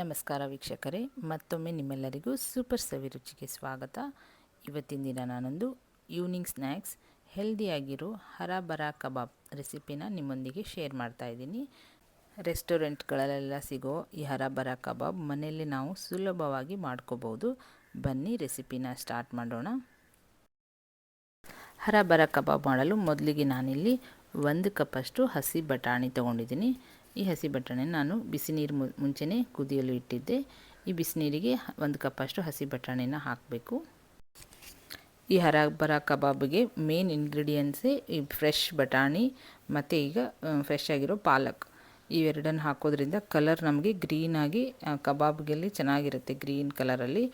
ನಮಸ್ಕಾರ ವೀಕ್ಷಕರೇ, ಮತ್ತೊಮ್ಮೆ ನಿಮ್ಮೆಲ್ಲರಿಗೂ ಸೂಪರ್ ಸವಿ ರುಚಿಗೆ ಸ್ವಾಗತ. ಇವತ್ತಿನ ದಿನ ನಾನೊಂದು ಈವ್ನಿಂಗ್ ಸ್ನ್ಯಾಕ್ಸ್ ಹೆಲ್ದಿಯಾಗಿರೋ ಹರಾಬರ ಕಬಾಬ್ ರೆಸಿಪಿನ ನಿಮ್ಮೊಂದಿಗೆ ಶೇರ್ ಮಾಡ್ತಾ ಇದ್ದೀನಿ. ರೆಸ್ಟೋರೆಂಟ್ಗಳಲ್ಲೆಲ್ಲ ಸಿಗೋ ಈ ಹರಾಬರ ಕಬಾಬ್ ಮನೆಯಲ್ಲಿ ನಾವು ಸುಲಭವಾಗಿ ಮಾಡ್ಕೋಬೋದು ಬನ್ನಿ ರೆಸಿಪಿನ ಸ್ಟಾರ್ಟ್ ಮಾಡೋಣ. ಹರಾಬರ ಕಬಾಬ್ ಮಾಡಲು ಮೊದಲಿಗೆ ನಾನಿಲ್ಲಿ ಒಂದು ಕಪ್ಪಷ್ಟು ಹಸಿ ಬಟಾಣಿ ತೊಗೊಂಡಿದ್ದೀನಿ. ಈ ಹಸಿ ಬಟಾಣಿ ನಾನು ಬಿಸಿ ನೀರು ಮುಂಚೆನೇ ಕುದಿಯಲು ಇಟ್ಟಿದ್ದೆ. ಈ ಬಿಸಿನೀರಿಗೆ ಒಂದು ಕಪ್ಪಷ್ಟು ಹಸಿ ಬಟಾಣಿನ ಹಾಕಬೇಕು. ಈ ಹರಬರ ಕಬಾಬ್ಗೆ ಮೇನ್ ಇಂಗ್ರೀಡಿಯೆಂಟ್ಸೇ ಈ ಫ್ರೆಶ್ ಬಟಾಣಿ ಮತ್ತು ಈಗ ಫ್ರೆಶ್ ಆಗಿರೋ ಪಾಲಕ್. ಇವೆರಡನ್ನು ಹಾಕೋದ್ರಿಂದ ಕಲರ್ ನಮಗೆ ಗ್ರೀನಾಗಿ ಕಬಾಬ್ಗೆಲ್ಲಿ ಚೆನ್ನಾಗಿರುತ್ತೆ ಗ್ರೀನ್ ಕಲರಲ್ಲಿ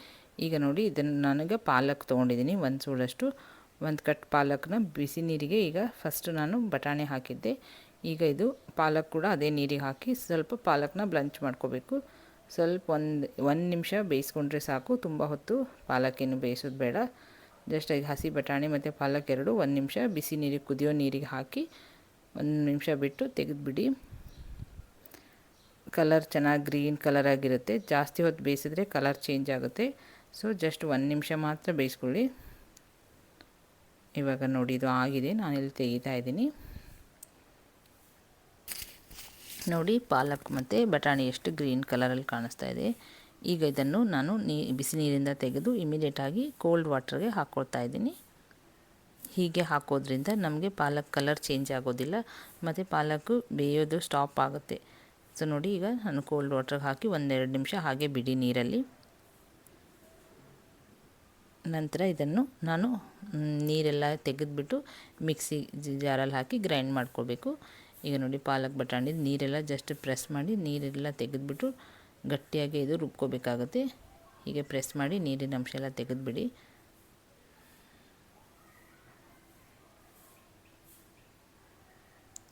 ಈಗ ನೋಡಿ ಇದನ್ನು ನನಗೆ ಪಾಲಕ್ ತೊಗೊಂಡಿದ್ದೀನಿ. ಒಂದು ಸೂಡಷ್ಟು ಒಂದು ಕಟ್ ಪಾಲಕ್ನ ಬಿಸಿ ನೀರಿಗೆ ಈಗ ಫಸ್ಟ್ ನಾನು ಬಟಾಣಿ ಹಾಕಿದ್ದೆ. ಈಗ ಇದು ಪಾಲಕ್ ಕೂಡ ಅದೇ ನೀರಿಗೆ ಹಾಕಿ ಸ್ವಲ್ಪ ಪಾಲಕ್ನ ಬ್ಲಂಚ್ ಮಾಡ್ಕೋಬೇಕು. ಸ್ವಲ್ಪ ಒಂದು ಒಂದು ನಿಮಿಷ ಬೇಯಿಸ್ಕೊಂಡ್ರೆ ಸಾಕು. ತುಂಬ ಹೊತ್ತು ಪಾಲಕ್ಕೇನು ಬೇಯಿಸೋದು ಬೇಡ. ಜಸ್ಟ್ ಈಗ ಹಸಿ ಬಟಾಣಿ ಮತ್ತು ಪಾಲಕ್ ಎರಡು, ಒಂದು ನಿಮಿಷ ಬಿಸಿ ನೀರಿಗೆ ಕುದಿಯೋ ನೀರಿಗೆ ಹಾಕಿ ಒಂದು ನಿಮಿಷ ಬಿಟ್ಟು ತೆಗೆದುಬಿಡಿ. ಕಲರ್ ಚೆನ್ನಾಗಿ ಗ್ರೀನ್ ಕಲರ್ ಆಗಿರುತ್ತೆ. ಜಾಸ್ತಿ ಹೊತ್ತು ಬೇಯಿಸಿದ್ರೆ ಕಲರ್ ಚೇಂಜ್ ಆಗುತ್ತೆ. ಸೊ ಜಸ್ಟ್ ಒಂದು ನಿಮಿಷ ಮಾತ್ರ ಬೇಯಿಸ್ಕೊಳ್ಳಿ. ಇವಾಗ ನೋಡಿ ಇದು ಆಗಿದೆ. ನಾನಿಲ್ಲಿ ತೆಗಿತಾ ಇದ್ದೀನಿ. ನೋಡಿ ಪಾಲಕ್ ಮತ್ತು ಬಟಾಣಿ ಎಷ್ಟು ಗ್ರೀನ್ ಕಲರಲ್ಲಿ ಕಾಣಿಸ್ತಾ ಇದೆ. ಈಗ ಇದನ್ನು ನಾನು ನೀ, ಬಿಸಿ ನೀರಿಂದ ತೆಗೆದು ಇಮಿಡಿಯೇಟಾಗಿ ಕೋಲ್ಡ್ ವಾಟ್ರಿಗೆ ಹಾಕ್ಕೊಳ್ತಾ ಇದ್ದೀನಿ. ಹೀಗೆ ಹಾಕೋದ್ರಿಂದ ನಮಗೆ ಪಾಲಕ್ ಕಲರ್ ಚೇಂಜ್ ಆಗೋದಿಲ್ಲ ಮತ್ತು ಪಾಲಕ್ಕು ಬೇಯೋದು ಸ್ಟಾಪ್ ಆಗುತ್ತೆ. ಸೊ ನೋಡಿ ಈಗ ನಾನು ಕೋಲ್ಡ್ ವಾಟ್ರಿಗೆ ಹಾಕಿ ಒಂದೆರಡು ನಿಮಿಷ ಹಾಗೆ ಬಿಡಿ ನೀರಲ್ಲಿ. ನಂತರ ಇದನ್ನು ನಾನು ನೀರೆಲ್ಲ ತೆಗೆದುಬಿಟ್ಟು ಮಿಕ್ಸಿ ಜಾರಲ್ಲಿ ಹಾಕಿ ಗ್ರೈಂಡ್ ಮಾಡ್ಕೋಬೇಕು ಈಗ ನೋಡಿ ಪಾಲಕ್ ಬಟಾಣಿ, ನೀರೆಲ್ಲ ಜಸ್ಟ್ ಪ್ರೆಸ್ ಮಾಡಿ ನೀರೆಲ್ಲ ತೆಗೆದುಬಿಟ್ಟು ಗಟ್ಟಿಯಾಗಿ ಇದು ರುಬ್ಕೋಬೇಕಾಗುತ್ತೆ. ಹೀಗೆ ಪ್ರೆಸ್ ಮಾಡಿ ನೀರಿನ ಅಂಶ ಎಲ್ಲ ತೆಗೆದುಬಿಡಿ.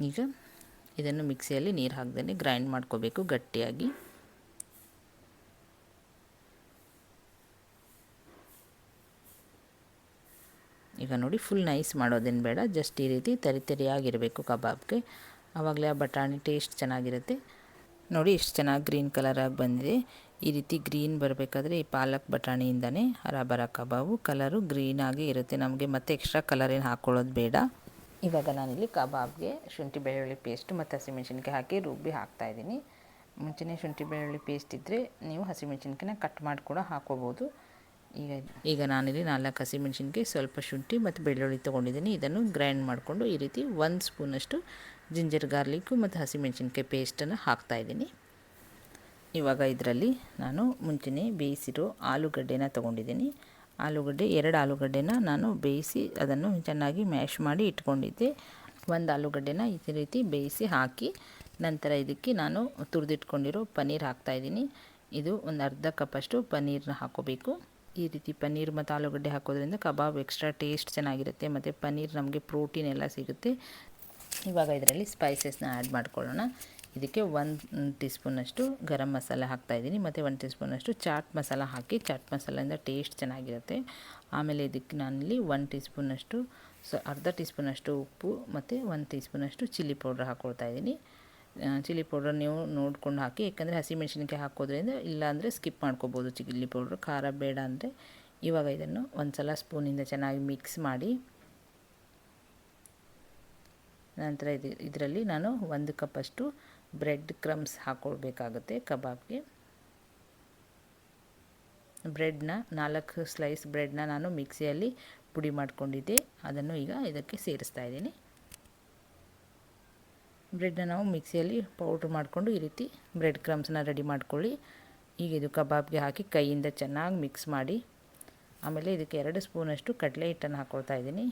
ಈಗ ಇದನ್ನು ಮಿಕ್ಸಿಯಲ್ಲಿ ನೀರು ಹಾಕ್ದೇ ಗ್ರೈಂಡ್ ಮಾಡ್ಕೋಬೇಕು ಗಟ್ಟಿಯಾಗಿ. ಈಗ ನೋಡಿ ಫುಲ್ ನೈಸ್ ಮಾಡೋದೇನು ಬೇಡ ಜಸ್ಟ್ ಈ ರೀತಿ ತರಿ ತರಿಯಾಗಿರಬೇಕು ಕಬಾಬ್ಗೆ. ಆವಾಗಲೇ ಆ ಬಟಾಣಿ ಟೇಸ್ಟ್ ಚೆನ್ನಾಗಿರುತ್ತೆ. ನೋಡಿ ಎಷ್ಟು ಚೆನ್ನಾಗಿ ಗ್ರೀನ್ ಕಲರಾಗಿ ಬಂದಿದೆ. ಈ ರೀತಿ ಗ್ರೀನ್ ಬರಬೇಕಾದ್ರೆ ಈ ಪಾಲಕ್ ಬಟಾಣಿಯಿಂದನೇ ಹರಾಬರ ಕಬಾಬು ಕಲರು ಆಗಿ ಇರುತ್ತೆ. ನಮಗೆ ಮತ್ತೆ ಎಕ್ಸ್ಟ್ರಾ ಕಲರ್ ಏನು ಹಾಕ್ಕೊಳ್ಳೋದು ಬೇಡ. ಇವಾಗ ನಾನಿಲ್ಲಿ ಕಬಾಬ್ಗೆ ಶುಂಠಿ ಬೆಳ್ಳುಳ್ಳಿ ಪೇಸ್ಟ್ ಮತ್ತು ಹಸಿಮೆಣಸಿನ್ಕಾಯಿ ಹಾಕಿ ರುಬ್ಬಿ ಹಾಕ್ತಾಯಿದ್ದೀನಿ ಮುಂಚೆನೇ ಶುಂಠಿ ಬೆಳ್ಳುಳ್ಳಿ ಪೇಸ್ಟ್ ಇದ್ದರೆ ನೀವು ಹಸಿಮೆಣಸಿನ್ಕಾಯಿನ ಕಟ್ ಮಾಡಿ ಕೂಡ ಹಾಕೋಬೋದು. ಈಗ ಈಗ ನಾನಿಲ್ಲಿ ನಾಲ್ಕು ಹಸಿಮೆಣಸಿನ್ಕಾಯಿ, ಸ್ವಲ್ಪ ಶುಂಠಿ ಮತ್ತು ಬೆಳ್ಳುಳ್ಳಿ ತೊಗೊಂಡಿದ್ದೀನಿ. ಇದನ್ನು ಗ್ರೈಂಡ್ ಮಾಡಿಕೊಂಡು ಈ ರೀತಿ ಒಂದು ಸ್ಪೂನಷ್ಟು ಜಿಂಜರ್ ಗಾರ್ಲಿಕ್ಕು ಮತ್ತು ಹಸಿಮೆಣ್ಸಿನ್ಕಾಯಿ ಪೇಸ್ಟನ್ನು ಹಾಕ್ತಾಯಿದ್ದೀನಿ ಇವಾಗ ಇದರಲ್ಲಿ ನಾನು ಮುಂಚೆನೇ ಬೇಯಿಸಿರೋ ಆಲೂಗಡ್ಡೆನ ತೊಗೊಂಡಿದ್ದೀನಿ. ಆಲೂಗಡ್ಡೆ, ಎರಡು ಆಲೂಗಡ್ಡೆನ ನಾನು ಬೇಯಿಸಿ ಅದನ್ನು ಚೆನ್ನಾಗಿ ಮ್ಯಾಶ್ ಮಾಡಿ ಇಟ್ಕೊಂಡಿದ್ದೆ. ಒಂದು ಆಲೂಗಡ್ಡೆನ ಈ ರೀತಿ ಬೇಯಿಸಿ ಹಾಕಿ ನಂತರ ಇದಕ್ಕೆ ನಾನು ತುರಿದಿಟ್ಕೊಂಡಿರೋ ಪನ್ನೀರ್ ಹಾಕ್ತಾಯಿದ್ದೀನಿ ಇದು ಒಂದು ಅರ್ಧ ಕಪ್ಪಷ್ಟು ಪನ್ನೀರನ್ನ ಹಾಕೋಬೇಕು. ಈ ರೀತಿ ಪನ್ನೀರ್ ಮತ್ತು ಆಲೂಗಡ್ಡೆ ಹಾಕೋದ್ರಿಂದ ಕಬಾಬ್ ಎಕ್ಸ್ಟ್ರಾ ಟೇಸ್ಟ್ ಚೆನ್ನಾಗಿರುತ್ತೆ ಮತ್ತು ಪನ್ನೀರ್ ನಮಗೆ ಪ್ರೋಟೀನ್ ಎಲ್ಲ ಸಿಗುತ್ತೆ. ಇವಾಗ ಇದರಲ್ಲಿ ಸ್ಪೈಸಸ್ನ ಆ್ಯಡ್ ಮಾಡ್ಕೊಳ್ಳೋಣ. ಇದಕ್ಕೆ ಒಂದು ಟೀ ಸ್ಪೂನಷ್ಟು ಗರಂ ಮಸಾಲೆ ಹಾಕ್ತಾಯಿದ್ದೀನಿ ಮತ್ತು ಒಂದು ಟೀ ಸ್ಪೂನಷ್ಟು ಚಾಟ್ ಮಸಾಲ ಹಾಕಿ ಚಾಟ್ ಮಸಾಲೆಯಿಂದ ಟೇಸ್ಟ್ ಚೆನ್ನಾಗಿರುತ್ತೆ. ಆಮೇಲೆ ಇದಕ್ಕೆ ನಾನಿಲ್ಲಿ ಒನ್ ಟೀ ಸ್ಪೂನಷ್ಟು ಸೊ, ಅರ್ಧ ಟೀ ಸ್ಪೂನಷ್ಟು ಉಪ್ಪು, ಮತ್ತು ಒಂದು ಟೀ ಸ್ಪೂನಷ್ಟು ಚಿಲ್ಲಿ ಪೌಡ್ರ್ ಹಾಕ್ಕೊಳ್ತಾ ಇದ್ದೀನಿ ಚಿಲ್ಲಿ ಪೌಡ್ರ್ ನೀವು ನೋಡ್ಕೊಂಡು ಹಾಕಿ, ಯಾಕಂದರೆ ಹಸಿಮೆಣ್ಸಿನ್ಕಾಯಿ ಹಾಕೋದ್ರಿಂದ ಇಲ್ಲಾಂದರೆ ಸ್ಕಿಪ್ ಮಾಡ್ಕೋಬೋದು ಚಿಲ್ಲಿ ಪೌಡ್ರ್ ಖಾರ ಬೇಡ ಅಂದರೆ ಇವಾಗ ಇದನ್ನು ಒಂದು ಸಲ ಸ್ಪೂನಿಂದ ಚೆನ್ನಾಗಿ ಮಿಕ್ಸ್ ಮಾಡಿ ನಂತರ ಇದು, ಇದರಲ್ಲಿ ನಾನು ಒಂದು ಕಪ್ಪಷ್ಟು ಬ್ರೆಡ್ ಕ್ರಮ್ಸ್ ಹಾಕ್ಕೊಳ್ಬೇಕಾಗುತ್ತೆ ಕಬಾಬ್ಗೆ. ಬ್ರೆಡ್ನ ನಾಲ್ಕು ಸ್ಲೈಸ್ ಬ್ರೆಡ್ನ ನಾನು ಮಿಕ್ಸಿಯಲ್ಲಿ ಪುಡಿ ಮಾಡಿಕೊಂಡಿದ್ದೆ. ಅದನ್ನು ಈಗ ಇದಕ್ಕೆ ಸೇರಿಸ್ತಾ ಇದ್ದೀನಿ. ಬ್ರೆಡ್ನ ನಾವು ಮಿಕ್ಸಿಯಲ್ಲಿ ಪೌಡ್ರ್ ಮಾಡಿಕೊಂಡು ಈ ರೀತಿ ಬ್ರೆಡ್ ಕ್ರಮ್ಸ್ನ ರೆಡಿ ಮಾಡ್ಕೊಳ್ಳಿ. ಈಗ ಇದು ಕಬಾಬ್ಗೆ ಹಾಕಿ ಕೈಯಿಂದ ಚೆನ್ನಾಗಿ ಮಿಕ್ಸ್ ಮಾಡಿ. ಆಮೇಲೆ ಇದಕ್ಕೆ ಎರಡು ಸ್ಪೂನಷ್ಟು ಕಡಲೆ ಹಿಟ್ಟನ್ನು ಹಾಕ್ಕೊಳ್ತಾ ಇದ್ದೀನಿ.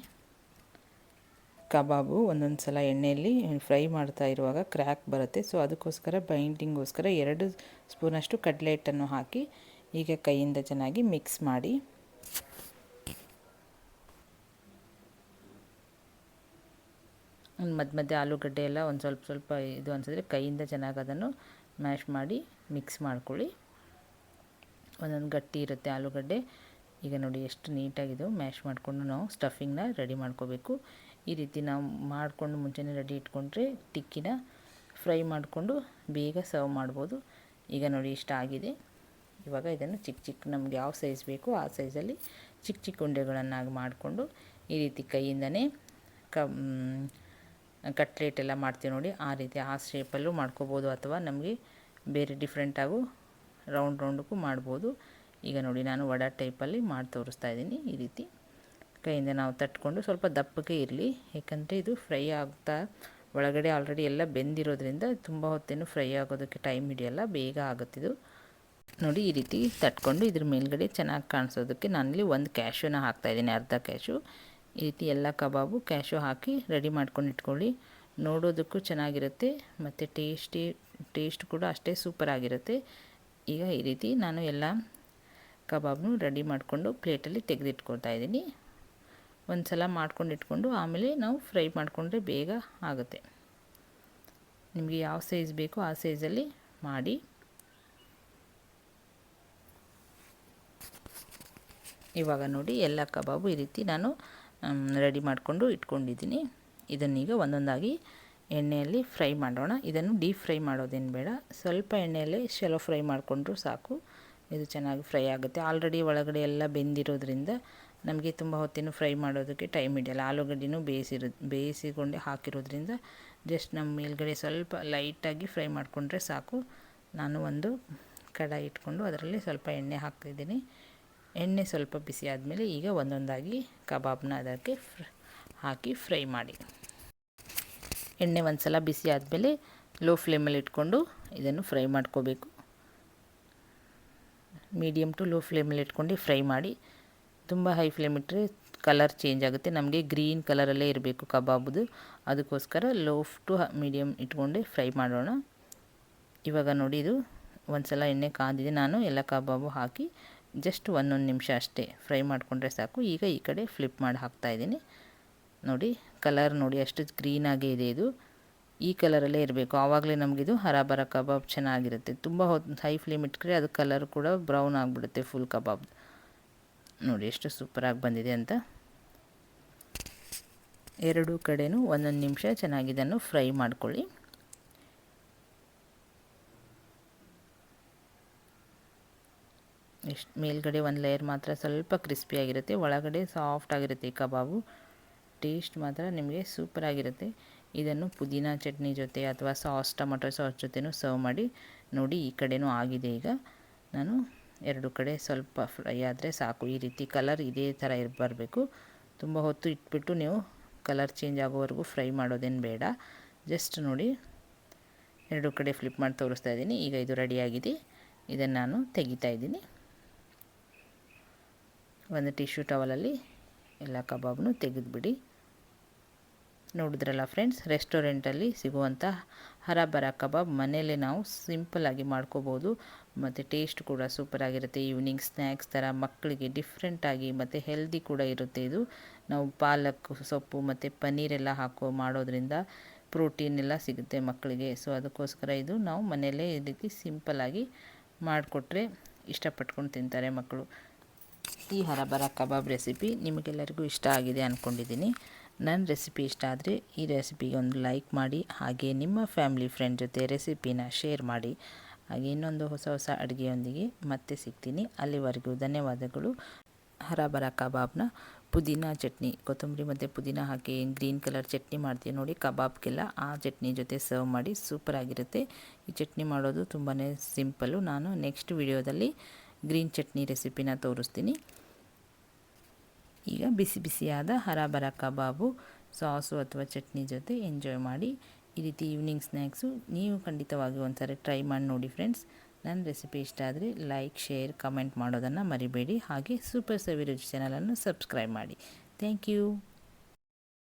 ಕಬಾಬು ಒಂದೊಂದು ಸಲ ಎಣ್ಣೆಯಲ್ಲಿ ಫ್ರೈ ಮಾಡ್ತಾ ಇರುವಾಗ ಕ್ರ್ಯಾಕ್ ಬರುತ್ತೆ. ಸೊ ಅದಕ್ಕೋಸ್ಕರ ಬೈಂಡಿಂಗೋಸ್ಕರ ಎರಡು ಸ್ಪೂನಷ್ಟು ಕಡಲೆ ಹಿಟ್ಟನ್ನು ಹಾಕಿ ಈಗ ಕೈಯಿಂದ ಚೆನ್ನಾಗಿ ಮಿಕ್ಸ್ ಮಾಡಿ. ಮಧ್ಯ ಮಧ್ಯೆ ಆಲೂಗಡ್ಡೆ ಎಲ್ಲ ಒಂದು ಸ್ವಲ್ಪ ಸ್ವಲ್ಪ ಇದು ಅನಿಸಿದ್ರೆ ಕೈಯಿಂದ ಚೆನ್ನಾಗಿ ಅದನ್ನು ಮ್ಯಾಶ್ ಮಾಡಿ ಮಿಕ್ಸ್ ಮಾಡ್ಕೊಳ್ಳಿ. ಒಂದೊಂದು ಗಟ್ಟಿ ಇರುತ್ತೆ ಆಲೂಗಡ್ಡೆ. ಈಗ ನೋಡಿ ಎಷ್ಟು ನೀಟಾಗಿದ್ದು ಮ್ಯಾಶ್ ಮಾಡಿಕೊಂಡು ನಾವು ಸ್ಟಫಿಂಗ್ನ ರೆಡಿ ಮಾಡ್ಕೋಬೇಕು. ಈ ರೀತಿ ನಾವು ಮಾಡಿಕೊಂಡು ಮುಂಚೆನೇ ರೆಡಿ ಇಟ್ಕೊಂಡ್ರೆ ಟಿಕ್ಕಿನ ಫ್ರೈ ಮಾಡಿಕೊಂಡು ಬೇಗ ಸರ್ವ್ ಮಾಡ್ಬೋದು. ಈಗ ನೋಡಿ ಇಷ್ಟ ಆಗಿದೆ. ಇವಾಗ ಇದನ್ನು ಚಿಕ್ಕ ಚಿಕ್ಕ ನಮ್ಗೆ ಯಾವ ಸೈಜ್ ಬೇಕೋ ಆ ಸೈಜಲ್ಲಿ ಚಿಕ್ಕ ಚಿಕ್ಕ ಉಂಡೆಗಳನ್ನಾಗಿ ಮಾಡಿಕೊಂಡು ಈ ರೀತಿ ಕೈಯಿಂದನೇ ಕ ಕಟ್ಲೆಟ್ ಎಲ್ಲ ಮಾಡ್ತೀವಿ ನೋಡಿ. ಆ ರೀತಿ ಆ ಶೇಪಲ್ಲೂ ಮಾಡ್ಕೋಬೋದು ಅಥವಾ ನಮಗೆ ಬೇರೆ ಡಿಫ್ರೆಂಟಾಗೂ ರೌಂಡ್ ರೌಂಡಕ್ಕೂ ಮಾಡ್ಬೋದು. ಈಗ ನೋಡಿ ನಾನು ವಡ ಟೈಪಲ್ಲಿ ಮಾಡಿ ತೋರಿಸ್ತಾ ಇದ್ದೀನಿ ಈ ರೀತಿ. ಕೈಯಿಂದ ನಾವು ತಟ್ಕೊಂಡು ಸ್ವಲ್ಪ ದಪ್ಪಕ್ಕೆ ಇರಲಿ. ಏಕೆಂದರೆ ಇದು ಫ್ರೈ ಆಗ್ತಾ ಒಳಗಡೆ ಆಲ್ರೆಡಿ ಎಲ್ಲ ಬೆಂದಿರೋದ್ರಿಂದ ತುಂಬ ಹೊತ್ತೇನು ಫ್ರೈ ಆಗೋದಕ್ಕೆ ಟೈಮ್ ಹಿಡಿಯಲ್ಲ, ಬೇಗ ಆಗುತ್ತಿದ್ದು ನೋಡಿ ಈ ರೀತಿ ತಟ್ಕೊಂಡು ಇದ್ರ ಮೇಲ್ಗಡೆ ಚೆನ್ನಾಗಿ ಕಾಣಿಸೋದಕ್ಕೆ ನಾನಿಲ್ಲಿ ಒಂದು ಕ್ಯಾಶುನ ಹಾಕ್ತಾಯಿದ್ದೀನಿ ಅರ್ಧ ಕ್ಯಾಶು ಈ ರೀತಿ ಎಲ್ಲ ಕಬಾಬು ಕ್ಯಾಶು ಹಾಕಿ ರೆಡಿ ಮಾಡ್ಕೊಂಡು ಇಟ್ಕೊಳ್ಳಿ. ನೋಡೋದಕ್ಕೂ ಚೆನ್ನಾಗಿರುತ್ತೆ ಮತ್ತು ಟೇಸ್ಟಿ ಟೇಸ್ಟ್ ಕೂಡ ಅಷ್ಟೇ ಸೂಪರ್ ಆಗಿರುತ್ತೆ. ಈಗ ಈ ರೀತಿ ನಾನು ಎಲ್ಲ ಕಬಾಬ್ನು ರೆಡಿ ಮಾಡಿಕೊಂಡು ಪ್ಲೇಟಲ್ಲಿ ತೆಗೆದಿಟ್ಕೊಳ್ತಾ ಇದ್ದೀನಿ. ಒಂದು ಸಲ ಮಾಡ್ಕೊಂಡು ಇಟ್ಕೊಂಡು ಆಮೇಲೆ ನಾವು ಫ್ರೈ ಮಾಡಿಕೊಂಡ್ರೆ ಬೇಗ ಆಗುತ್ತೆ. ನಿಮಗೆ ಯಾವ ಸೈಜ್ ಬೇಕೋ ಆ ಸೈಜಲ್ಲಿ ಮಾಡಿ. ಇವಾಗ ನೋಡಿ ಎಲ್ಲ ಕಬಾಬು ಈ ರೀತಿ ನಾನು ರೆಡಿ ಮಾಡಿಕೊಂಡು ಇಟ್ಕೊಂಡಿದ್ದೀನಿ. ಇದನ್ನೀಗ ಒಂದೊಂದಾಗಿ ಎಣ್ಣೆಯಲ್ಲಿ ಫ್ರೈ ಮಾಡೋಣ. ಇದನ್ನು ಡೀಪ್ ಫ್ರೈ ಮಾಡೋದೇನು ಬೇಡ. ಸ್ವಲ್ಪ ಎಣ್ಣೆಯಲ್ಲೇ ಶೆಲೋ ಫ್ರೈ ಮಾಡಿಕೊಂಡ್ರೂ ಸಾಕು. ಇದು ಚೆನ್ನಾಗಿ ಫ್ರೈ ಆಗುತ್ತೆ. ಆಲ್ರೆಡಿ ಒಳಗಡೆ ಎಲ್ಲ ಬೆಂದಿರೋದ್ರಿಂದ ನಮಗೆ ತುಂಬ ಹೊತ್ತಿನ ಫ್ರೈ ಮಾಡೋದಕ್ಕೆ ಟೈಮ್ ಹಿಡಿಯಲ್ಲ. ಆಲೂಗಡ್ಡೆನೂ ಬೇಯಿಸಿರೋ, ಬೇಯಿಸಿಕೊಂಡೆ ಹಾಕಿರೋದ್ರಿಂದ ಜಸ್ಟ್ ನಮ್ಮ ಮೇಲ್ಗಡೆ ಸ್ವಲ್ಪ ಲೈಟಾಗಿ ಫ್ರೈ ಮಾಡಿಕೊಂಡ್ರೆ ಸಾಕು. ನಾನು ಒಂದು ಕಡಾಯಿ ಇಟ್ಕೊಂಡು ಅದರಲ್ಲಿ ಸ್ವಲ್ಪ ಎಣ್ಣೆ ಹಾಕ್ತಿದ್ದೀನಿ ಎಣ್ಣೆ ಸ್ವಲ್ಪ ಬಿಸಿ ಆದಮೇಲೆ ಈಗ ಒಂದೊಂದಾಗಿ ಕಬಾಬ್ನ ಅದಕ್ಕೆ ಹಾಕಿ ಫ್ರೈ ಮಾಡಿ. ಎಣ್ಣೆ ಒಂದು ಸಲ ಬಿಸಿ ಆದಮೇಲೆ ಲೋ ಫ್ಲೇಮಲ್ಲಿ ಇಟ್ಕೊಂಡು ಇದನ್ನು ಫ್ರೈ ಮಾಡ್ಕೋಬೇಕು. ಮೀಡಿಯಮ್ ಟು ಲೋ ಫ್ಲೇಮಲ್ಲಿ ಇಟ್ಕೊಂಡು ಫ್ರೈ ಮಾಡಿ ತುಂಬ ಹೈ ಫ್ಲೇಮ್ ಇಟ್ಟರೆ ಕಲರ್ ಚೇಂಜ್ ಆಗುತ್ತೆ. ನಮಗೆ ಗ್ರೀನ್ ಕಲರಲ್ಲೇ ಇರಬೇಕು ಕಬಾಬ್ದು. ಅದಕ್ಕೋಸ್ಕರ ಲೋ ಟು ಮೀಡಿಯಮ್ ಇಟ್ಕೊಂಡೆ ಫ್ರೈ ಮಾಡೋಣ. ಇವಾಗ ನೋಡಿ ಇದು ಒಂದು ಸಲ ಎಣ್ಣೆ ಕಾದಿದೆ. ನಾನು ಎಲ್ಲ ಕಬಾಬು ಹಾಕಿ ಜಸ್ಟ್ ಒಂದೊಂದು ನಿಮಿಷ ಅಷ್ಟೇ ಫ್ರೈ ಮಾಡಿಕೊಂಡ್ರೆ ಸಾಕು. ಈಗ ಈ ಕಡೆ ಫ್ಲಿಪ್ ಮಾಡಿ ಹಾಕ್ತಾಯಿದ್ದೀನಿ ನೋಡಿ ಕಲರ್ ನೋಡಿ ಅಷ್ಟು ಗ್ರೀನಾಗೇ ಇದೆ ಇದು. ಈ ಕಲರಲ್ಲೇ ಇರಬೇಕು. ಆವಾಗಲೇ ನಮಗಿದು ಹರಾಬರ ಕಬಾಬ್ ಚೆನ್ನಾಗಿರುತ್ತೆ. ತುಂಬ ಹೊತ್ತು ಹೈ ಫ್ಲೇಮ್ ಇಟ್ಕರೆ ಅದು ಕಲರ್ ಕೂಡ ಬ್ರೌನ್ ಆಗಿಬಿಡುತ್ತೆ ಫುಲ್ ಕಬಾಬ್ ನೋಡಿ ಎಷ್ಟು ಸೂಪರಾಗಿ ಬಂದಿದೆ ಅಂತ. ಎರಡು ಕಡೆನೂ ಒಂದೊಂದು ನಿಮಿಷ ಚೆನ್ನಾಗಿ ಇದನ್ನು ಫ್ರೈ ಮಾಡ್ಕೊಳ್ಳಿ. ಎಷ್ಟು ಮೇಲ್ಗಡೆ ಒಂದು ಲೇಯರ್ ಮಾತ್ರ ಸ್ವಲ್ಪ ಕ್ರಿಸ್ಪಿಯಾಗಿರುತ್ತೆ ಒಳಗಡೆ ಸಾಫ್ಟ್ ಆಗಿರುತ್ತೆ ಕಬಾಬು. ಟೇಸ್ಟ್ ಮಾತ್ರ ನಿಮಗೆ ಸೂಪರಾಗಿರುತ್ತೆ. ಇದನ್ನು ಪುದೀನ ಚಟ್ನಿ ಜೊತೆ ಅಥವಾ ಸಾಸ್ ಟೊಮೊಟೊ ಸಾಸ್ ಜೊತೆನೂ ಸರ್ವ್ ಮಾಡಿ ನೋಡಿ ಈ ಕಡೆನೂ ಆಗಿದೆ ಈಗ. ನಾನು ಎರಡು ಕಡೆ ಸ್ವಲ್ಪ ಫ್ರೈ ಆದರೆ ಸಾಕು. ಈ ರೀತಿ ಕಲರ್ ಇದೇ ಥರ ಇರ್, ಬರಬೇಕು. ತುಂಬ ಹೊತ್ತು ಇಟ್ಬಿಟ್ಟು ನೀವು ಕಲರ್ ಚೇಂಜ್ ಆಗೋವರೆಗೂ ಫ್ರೈ ಮಾಡೋದೇನು ಬೇಡ. ಜಸ್ಟ್ ನೋಡಿ ಎರಡು ಕಡೆ ಫ್ಲಿಪ್ ಮಾಡಿ ತೋರಿಸ್ತಾ ಇದ್ದೀನಿ. ಈಗ ಇದು ರೆಡಿಯಾಗಿದೆ ಇದನ್ನು ನಾನು ತೆಗಿತಾ ಇದ್ದೀನಿ. ಒಂದು ಟಿಶ್ಯೂ ಟವಲಲ್ಲಿ ಎಲ್ಲ ಕಬಾಬ್ನು ತೆಗೆದುಬಿಡಿ. ನೋಡಿದ್ರಲ್ಲ ಫ್ರೆಂಡ್ಸ್ ರೆಸ್ಟೋರೆಂಟಲ್ಲಿ ಸಿಗುವಂಥ ಹರಬರ ಕಬಾಬ್ ಮನೆಯಲ್ಲೇ ನಾವು ಸಿಂಪಲ್ಲಾಗಿ ಮಾಡ್ಕೋಬೋದು. ಮತ್ತು ಟೇಸ್ಟ್ ಕೂಡ ಸೂಪರಾಗಿರುತ್ತೆ ಈವ್ನಿಂಗ್ ಸ್ನ್ಯಾಕ್ಸ್ ಥರ ಮಕ್ಕಳಿಗೆ ಡಿಫ್ರೆಂಟಾಗಿ ಮತ್ತು ಹೆಲ್ದಿ ಕೂಡ ಇರುತ್ತೆ ಇದು. ನಾವು ಪಾಲಕ್, ಸೊಪ್ಪು ಮತ್ತು ಪನ್ನೀರೆಲ್ಲ ಹಾಕೋ, ಮಾಡೋದ್ರಿಂದ ಪ್ರೋಟೀನ್ ಎಲ್ಲ ಸಿಗುತ್ತೆ ಮಕ್ಕಳಿಗೆ. ಸೊ ಅದಕ್ಕೋಸ್ಕರ ಇದು ನಾವು ಮನೆಯಲ್ಲೇ ಈ ರೀತಿ ಸಿಂಪಲ್ಲಾಗಿ ಮಾಡಿಕೊಟ್ರೆ ಇಷ್ಟಪಟ್ಕೊಂಡು ತಿಂತಾರೆ ಮಕ್ಕಳು. ಈ ಹರಬರ ಕಬಾಬ್ ರೆಸಿಪಿ ನಿಮಗೆಲ್ಲರಿಗೂ ಇಷ್ಟ ಆಗಿದೆ ಅಂದ್ಕೊಂಡಿದ್ದೀನಿ ನನ್ನ ರೆಸಿಪಿ ಇಷ್ಟ ಆದರೆ ಈ ರೆಸಿಪಿಗೆ ಒಂದು ಲೈಕ್ ಮಾಡಿ, ಹಾಗೆ ನಿಮ್ಮ ಫ್ಯಾಮಿಲಿ ಫ್ರೆಂಡ್ ಜೊತೆ ರೆಸಿಪಿನ ಶೇರ್ ಮಾಡಿ. ಹಾಗೆ ಇನ್ನೊಂದು ಹೊಸ ಹೊಸ ಅಡುಗೆಯೊಂದಿಗೆ ಮತ್ತೆ ಸಿಗ್ತೀನಿ. ಅಲ್ಲಿವರೆಗೂ ಧನ್ಯವಾದಗಳು. ಹರಾಬರ ಕಬಾಬ್ನ ಪುದೀನ ಚಟ್ನಿ, ಕೊತ್ತಂಬರಿ ಮತ್ತು ಪುದೀನ ಹಾಕಿ ಗ್ರೀನ್ ಕಲರ್ ಚಟ್ನಿ ಮಾಡ್ತೀವಿ ನೋಡಿ, ಕಬಾಬ್ಗೆಲ್ಲ ಆ ಚಟ್ನಿ ಜೊತೆ ಸರ್ವ್ ಮಾಡಿ ಸೂಪರಾಗಿರುತ್ತೆ ಈ ಚಟ್ನಿ ಮಾಡೋದು ತುಂಬಾ ಸಿಂಪಲ್ಲು. ನಾನು ನೆಕ್ಸ್ಟ್ ವಿಡಿಯೋದಲ್ಲಿ ಗ್ರೀನ್ ಚಟ್ನಿ ರೆಸಿಪಿನ ತೋರಿಸ್ತೀನಿ. ಈಗ ಬಿಸಿ ಬಿಸಿಯಾದ ಹರಾಬರ ಕಬಾಬು, ಸಾಸು ಅಥವಾ ಚಟ್ನಿ ಜೊತೆ ಎಂಜಾಯ್ ಮಾಡಿ. ಈ ರೀತಿ ಈವ್ನಿಂಗ್ ಸ್ನ್ಯಾಕ್ಸು ನೀವು ಖಂಡಿತವಾಗಿ ಒಂದ್ಸರಿ ಟ್ರೈ ಮಾಡಿ ನೋಡಿ ಫ್ರೆಂಡ್ಸ್ ನನ್ನ ರೆಸಿಪಿ ಇಷ್ಟ ಆದರೆ ಲೈಕ್ ಶೇರ್ ಕಮೆಂಟ್ ಮಾಡೋದನ್ನು ಮರಿಬೇಡಿ. ಹಾಗೆ ಸೂಪರ್ ಸವಿ ರುಚಿ ಚಾನಲನ್ನು ಸಬ್ಸ್ಕ್ರೈಬ್ ಮಾಡಿ. Thank you